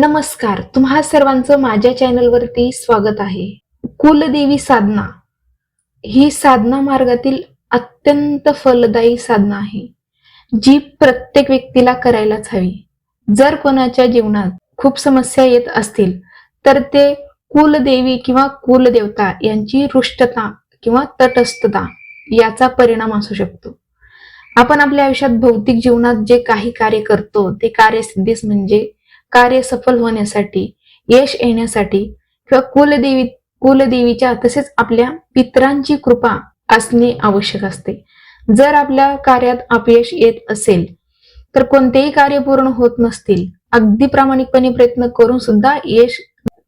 नमस्कार. तुम्हा सर्वांचं माझ्या चॅनलवरती स्वागत आहे. कुलदेवी साधना. ही साधना मार्गातील अत्यंत फलदायी साधना आहे. जी प्रत्येक व्यक्तीला करायलाच हवी. जर कोणाच्या जीवनात खूप समस्या येत असतील तर ते कुलदेवी किंवा कुलदेवता यांची रुष्टता किंवा तटस्थता याचा परिणाम असू शकतो. आपण आपल्या आयुष्यात भौतिक जीवनात जे काही कार्य करतो ते कार्यसिद्धीस म्हणजे कार्य सफल होण्यासाठी यश येण्यासाठी किंवा कुलदेवी कुलदेवीच्या तसेच आपल्या पितरांची कृपा असणे आवश्यक असते. जर आपल्या कार्यात अपयश येत असेल तर कोणतेही कार्य पूर्ण होत नसतील. अगदी प्रामाणिकपणे प्रयत्न करून सुद्धा यश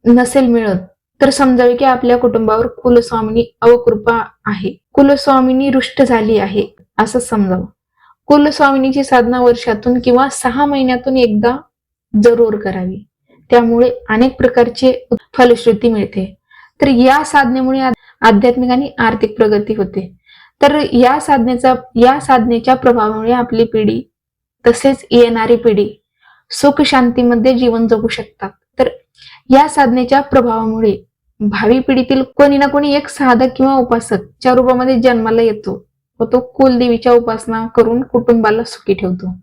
नसेल मिळत तर समजावे की आपल्या कुटुंबावर कुलस्वामिनी अवकृपा आहे. कुलस्वामिनी रुष्ट झाली आहे असं समजावं. कुलस्वामिनीची साधना वर्षातून किंवा सहा महिन्यातून एकदा जरूर करावी. त्यामुळे अनेक प्रकारचे फलश्रुती मिळते. तर या साधनेमुळे आध्यात्मिक आणि आर्थिक प्रगती होते. तर या साधनेचा या साधनेच्या प्रभावामुळे आपली पिढी तसेच येणारी पिढी सुख शांतीमध्ये जीवन जगू शकतात. तर या साधनेच्या प्रभावामुळे भावी पिढीतील कोणी ना कोणी एक साधक किंवा उपासकच्या रूपामध्ये जन्माला येतो व तो कुलदेवीच्या उपासना करून कुटुंबाला सुखी ठेवतो.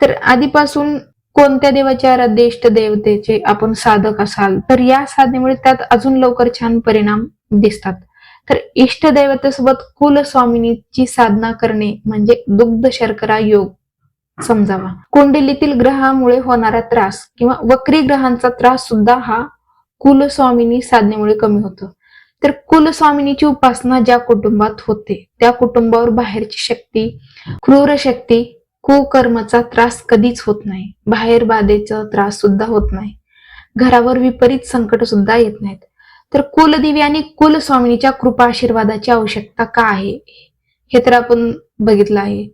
तर आधीपासून कोणत्या देवाचे आराध्य इष्ट देवतेचे आपण साधक असाल तर या साधनेमुळे त्यात अजून लवकर छान परिणाम दिसतात. तर इष्ट देवतेसोबत कुलस्वामिनीची साधना करणे म्हणजे दुग्ध शर्करा योग समजावा. कुंडलीतील ग्रहामुळे होणारा त्रास किंवा वक्री ग्रहांचा त्रास सुद्धा हा कुलस्वामिनी साधनेमुळे कमी होतो. तर कुलस्वामिनीची उपासना ज्या कुटुंबात होते त्या कुटुंबावर बाहेरची शक्ती क्रूर शक्ती कुकर्माचा त्रास कधीच होत नाही. बाहेर बाधेचा त्रास सुद्धा होत नाही. घरावर विपरीत संकट सुद्धा येत नाहीत. तर कुलदेवी आणि कुलस्वामिनीच्या कृपा आशीर्वादाची आवश्यकता का आहे? हे तर आपण बघितलं आहे.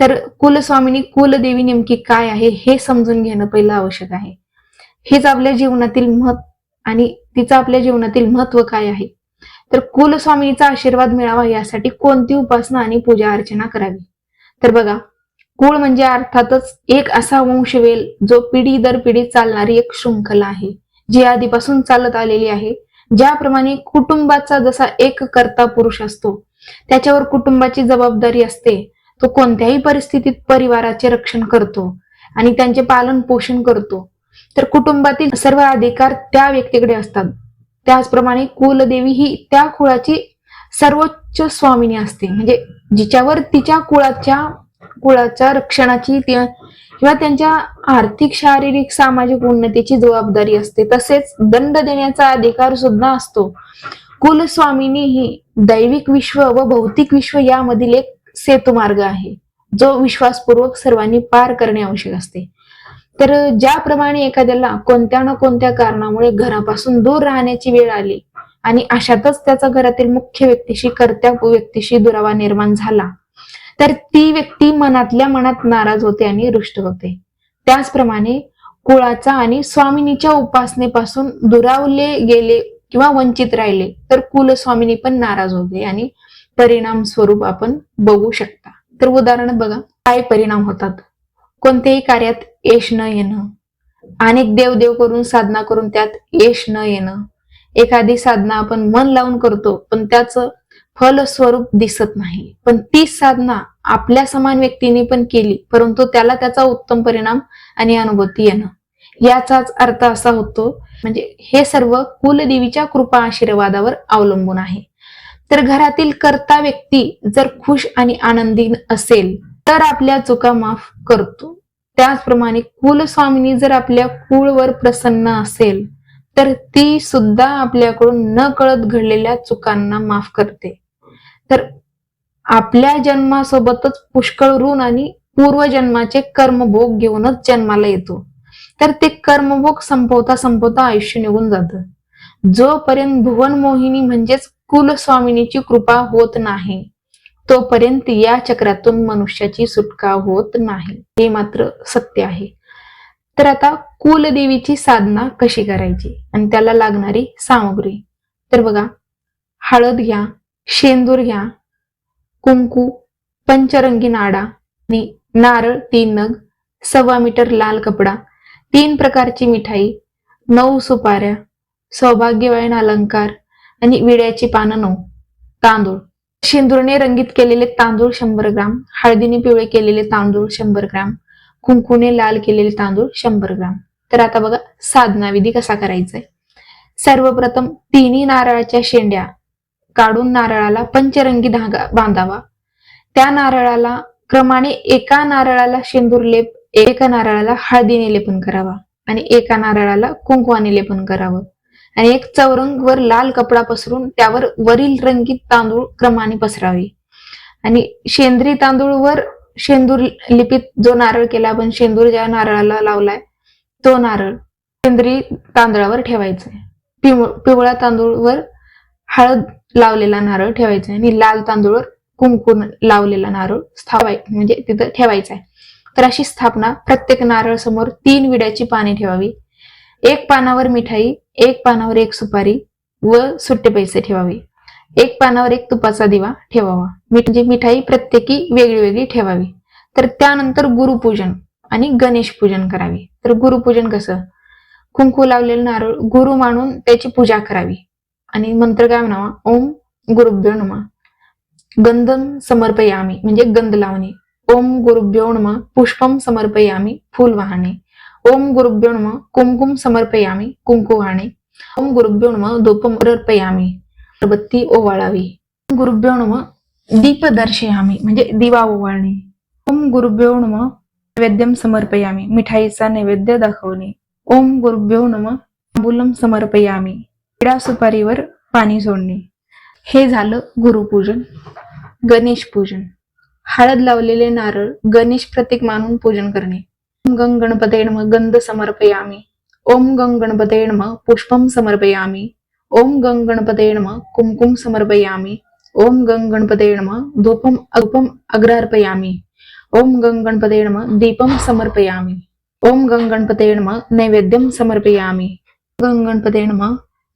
तर कुलस्वामिनी कुलदेवी नेमकी काय आहे हे समजून घेणं पहिलं आवश्यक आहे. हेच आपल्या जीवनातील महत्त्व आणि तिचं आपल्या जीवनातील महत्त्व काय आहे? तर कुलस्वामिनीचा आशीर्वाद मिळावा यासाठी कोणती उपासना आणि पूजा अर्चना करावी? तर बघा कुळ म्हणजे अर्थातच एक असा वंशवेल जो पिढी दर पिढी चालणारी एक शृंखला आहे जी आधीपासून चालत आलेली आहे. ज्याप्रमाणे कुटुंबाचा जसा एक कर्ता पुरुष असतो त्याच्यावर कुटुंबाची जबाबदारी असते. तो कोणत्याही परिस्थितीत परिवाराचे रक्षण करतो आणि त्यांचे पालन पोषण करतो. तर कुटुंबातील सर्व अधिकार त्या व्यक्तीकडे असतात. त्याचप्रमाणे कुलदेवी ही त्या कुळाची सर्वोच्च स्वामिनी असते. म्हणजे जिच्यावर तिच्या कुळाच्या कुळाच्या रक्षणाची किंवा त्यांच्या आर्थिक शारीरिक सामाजिक उन्नतीची जबाबदारी असते. तसेच दंड देण्याचा अधिकार सुद्धा असतो. कुलस्वामिनी ही दैविक विश्व व भौतिक विश्व यामधील एक सेतू मार्ग आहे. जो विश्वासपूर्वक सर्वांनी पार करणे आवश्यक असते. तर ज्याप्रमाणे एखाद्याला कोणत्या ना कोणत्या कारणामुळे घरापासून दूर राहण्याची वेळ आली आणि अशातच त्याचा घरातील मुख्य व्यक्तीशी कर्त्या व्यक्तीशी दुरावा निर्माण झाला तर ती व्यक्ती मनातल्या मनात नाराज होते आणि रुष्ट होते. त्याचप्रमाणे कुळाचा आणि स्वामिनीच्या उपासनेपासून दुरावले गेले किंवा वंचित राहिले तर कुलस्वामिनी पण नाराज होते आणि परिणाम स्वरूप आपण बघू शकता. तर उदाहरण बघा काय परिणाम होतात? कोणत्याही कार्यात यश न येणं. अनेक देवदेव करून साधना करून त्यात यश न येणं. एखादी साधना आपण मन लावून करतो पण त्याचं फलस्वरूप दिसत नाही. पण ती साधना आपल्या समान व्यक्तीने पण केली परंतु त्याला त्याचा उत्तम परिणाम आणि अनुभूती येणं. याचाच अर्थ असा होतो म्हणजे हे सर्व कुलदेवीच्या कृपा आशीर्वादावर अवलंबून आहे. तर घरातील कर्ता व्यक्ती जर खुश आणि आनंदी असेल तर आपल्या चुका माफ करतो. त्याचप्रमाणे कुलस्वामिनी जर आपल्या कुळवर प्रसन्न असेल तर ती सुद्धा आपल्याकडून न कळत घडलेल्या चुकांना माफ करते. तर आपल्या जन्मासोबतच पुष्कळ ऋण आणि पूर्वजन्माचे कर्मभोग घेऊनच जन्माला येतो. तर ते कर्मभोग संपवता संपवता आयुष्य निघून जातं. जोपर्यंत भुवन मोहिनी म्हणजेच कुलस्वामिनीची कृपा होत नाही तोपर्यंत या चक्रातून मनुष्याची सुटका होत नाही. हे मात्र सत्य आहे. तर आता कुलदेवीची साधना कशी करायची आणि त्याला लागणारी सामग्री? तर बघा हळद घ्या शेंदूर घ्या कुंकू पंचरंगी नाडा आणि नारळ तीन नग सव्वा मीटर लाल कपडा तीन प्रकारची मिठाई नऊ सुपाऱ्या सौभाग्यवायन अलंकार आणि विड्याची पानं नऊ. तांदूळ. शेंदूरने रंगीत केलेले तांदूळ शंभर ग्राम हळदीने पिवळे केलेले तांदूळ शंभर ग्राम कुंकूने लाल केलेले तांदूळ शंभर ग्राम. तर आता बघा साधना विधी कसा करायचा आहे सर्वप्रथम तिन्ही नारळाच्या शेंड्या काढून नारळाला पंचरंगी धागा बांधावा. त्या नारळाला क्रमाने एका नारळाला शेंदूर लेप एका नारळाला हळदीने लेपन करावा आणि एका नारळाला कुंकवाने लेपन करावं. आणि एक चौरंग वर लाल कपडा पसरून त्यावर वरील रंगीत तांदूळ क्रमाने पसरावे. आणि शेंद्री तांदूळ वर शेंदूर लिपीत जो नारळ केला आपण शेंदूर ज्या नारळाला लावलाय तो नारळ शेंद्री तांदळावर ठेवायचा पिव पिवळा तांदूळवर हळद लावलेला नारळ ठेवायचा आणि लाल तांदूळवर कुंकुम लावलेला नारळ स्थावाय म्हणजे तिथं ठेवायचा आहे तर अशी स्थापना प्रत्येक नारळ समोर तीन विड्याची पाने ठेवावी. एक पानावर मिठाई एक पानावर एक सुपारी व सुट्टे पैसे ठेवावे. एक पानावर एक तुपाचा दिवा ठेवावा. म्हणजे मिठाई प्रत्येकी वेगळी वेगळी ठेवावी. तर त्यानंतर गुरुपूजन आणि गणेश पूजन करावे. तर गुरुपूजन कसं? कुंकू लावलेलं नारळ गुरु मानून त्याची पूजा करावी. आणि मंत्र काय म्हणावा? ओम गुरुभ्यो नमा. गंधम समर्पयामी. म्हणजे गंध लावणे. ओम गुरुभ्यो नम. पुष्पम समर्पयामी. फुल वाहणे. ओम गुरुभ्यो नम. कुमकुम समर्पयामी. कुंकू वाहणे. ओम गुरुभ्यो नम. धूपम अर्पयामी. अगरबत्ती ओवाळावी. ओम गुरुभ्यो नम. दीप दर्शयामी म्हणजे दिवा ओवाळणे. ओम गुरुभ्यो नम. नैवेद्यम समर्पयामी मिठाईचा नैवेद्य दाखवणे. ओम गुरुभ्यो नम. तांबूलम समर्पयामी विडा सुपारीवर पाणी सोडणे. हे झालं गुरुपूजन गणेश पूजन. हळद लावलेले नारळ गणेश प्रतीक मानून पूजन करणे. ओम गंग गणपतेण गंध समर्पयामी. ओम गंग गणपतेण पुष्पम समर्पयामी. ओम गंग गणपते नम कुमकुम समर्पयामी। ओम गंग गणपते नम धूपम धूपम अग्रार्पयामी। ओम गंग गणपते नम दीपम समर्पयामी। ओम गंग गणपते नम नैवेद्यम समर्पयामी। गंग गणपते नम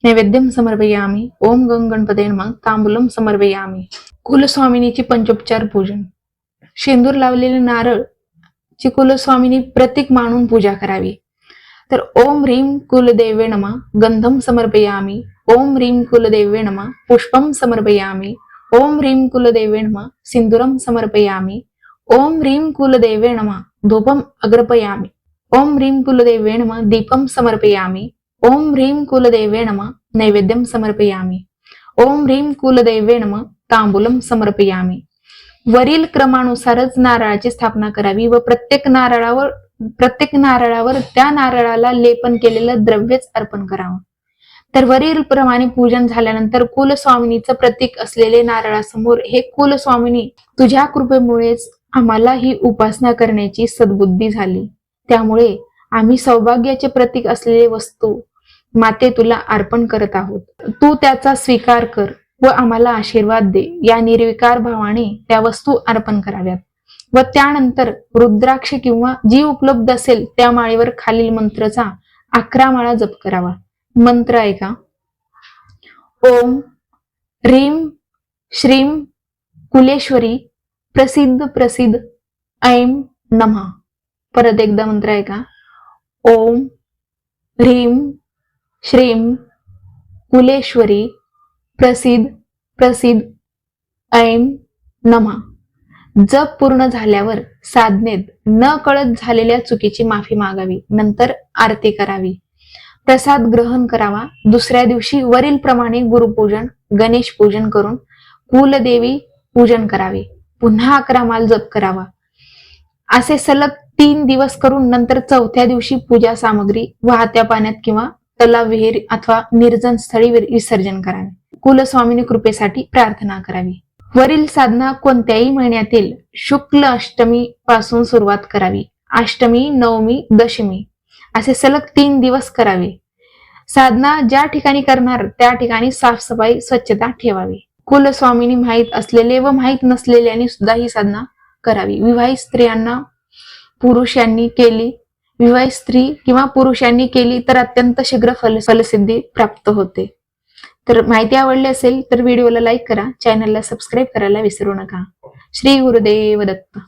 नैवेद्यम समर्पयामी। ओम गंग गणपते नम तांबूलम समर्पयामी। कुलस्वामिनीची पंचोपचार पूजन। शेंदूर लावलेले नारळ ची कुलस्वामिनी प्रतीक मानून पूजा करावी. तर ओम ह्रीम कुलदेवे नमा गंधम समर्पयामी। ओम ह्रीम कुलदेवे नमा पुष्पम समर्पयामी। ओम ह्रीम कुलदेवे नमा सिंदुरम समर्पयामी। ओम ह्रीम कुलदेवे नमा धूपम अग्रपयामी। ओम ह्रीम कुलदेवे नमा दीपम समर्पयामी। ओम ह्रीम कुलदेवे नमा नैवेद्यम समर्पयामी। ओम ह्रीम कुलदेवे नमा तांबूलम समर्पयामी। वरील क्रमानुसारच नारळाची स्थापना करावी व प्रत्येक नारळावर प्रत्येक नारळावर त्या नारळाला लेपन केलेलं द्रव्यच अर्पण करावं. तर वरील प्रमाणे पूजन झाल्यानंतर कुलस्वामिनीचं प्रतीक असलेले नारळासमोर हे कुलस्वामिनी तुझ्या कृपेमुळेच आम्हाला ही उपासना करण्याची सद्बुद्धी झाली. त्यामुळे आम्ही सौभाग्याचे प्रतीक असलेले वस्तू माते तुला अर्पण करत आहोत. तू त्याचा स्वीकार कर व आम्हाला आशीर्वाद दे. या निर्विकार भावाने त्या वस्तू अर्पण कराव्यात. व त्यानंतर रुद्राक्ष किंवा जी उपलब्ध असेल त्या माळेवर खालील मंत्रचा अकरा माळा जप करावा. मंत्र ऐका. ओम ह्रीम श्रीम कुलेश्वरी प्रसिद्ध प्रसिद्ध ऐम नमः. परत एकदा मंत्र ऐका. ओम ह्रीम श्रीम कुलेश्वरी प्रसिद्ध प्रसिद्ध ऐम नमा. जप पूर्ण झाल्यावर साधनेत न कळत झालेल्या चुकीची माफी मागावी नंतर आरती करावी. प्रसाद ग्रहण करावा. दुसऱ्या दिवशी वरील प्रमाणे गुरुपूजन गणेश पूजन करून कुलदेवी पूजन करावे. पुन्हा अकरा माल जप करावा. असे सलग तीन दिवस करून नंतर चौथ्या दिवशी पूजा सामग्री वाहत्या पाण्यात किंवा तलाव विहीर अथवा निर्जन स्थळी विसर्जन करावे. कुलस्वामिनी कृपेसाठी प्रार्थना करावी. वरील साधना कोणत्याही महिन्यातील शुक्ल अष्टमी पासून सुरुवात करावी. अष्टमी नवमी दशमी असे सलग तीन दिवस करावे. साधना ज्या ठिकाणी करणार त्या ठिकाणी साफसफाई स्वच्छता ठेवावी. कुलस्वामीनी माहीत असलेले व माहीत नसलेल्यांनी सुद्धा ही साधना करावी. विवाहित स्त्रियांना पुरुषांनी केली विवाहित स्त्री किंवा पुरुषांनी केली तर अत्यंत शीघ्र फल फलसिद्धी प्राप्त होते. तर माहिती आवडली असेल तर व्हिडिओला लाईक करा. चॅनलला सबस्क्राईब करायला विसरू नका. श्री गुरुदेव दत्त.